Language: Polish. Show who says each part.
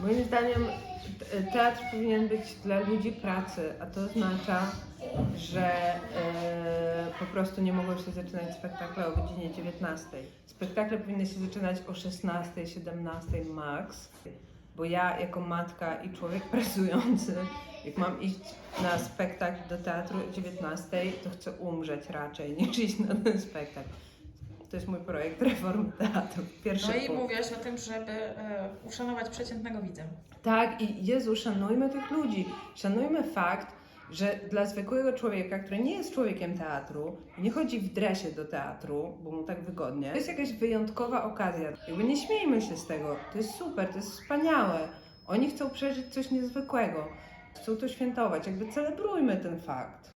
Speaker 1: Moim zdaniem te- teatr powinien być dla ludzi pracy, a to oznacza, że e, po prostu nie mogą się zaczynać spektakle o godzinie 19. Spektakle powinny się zaczynać o 16, 17 max, bo ja jako matka i człowiek pracujący, jak mam iść na spektakl do teatru o 19, to chcę umrzeć raczej niż iść na ten spektakl. To jest mój projekt reformy teatru. Pierwszy
Speaker 2: No i
Speaker 1: punkt.
Speaker 2: mówiłaś o tym, żeby e, uszanować przeciętnego widza.
Speaker 1: Tak, i Jezu, szanujmy tych ludzi. Szanujmy fakt, że dla zwykłego człowieka, który nie jest człowiekiem teatru, nie chodzi w dresie do teatru, bo mu tak wygodnie, to jest jakaś wyjątkowa okazja. Jakby nie śmiejmy się z tego. To jest super, to jest wspaniałe. Oni chcą przeżyć coś niezwykłego. Chcą to świętować. Jakby celebrujmy ten fakt.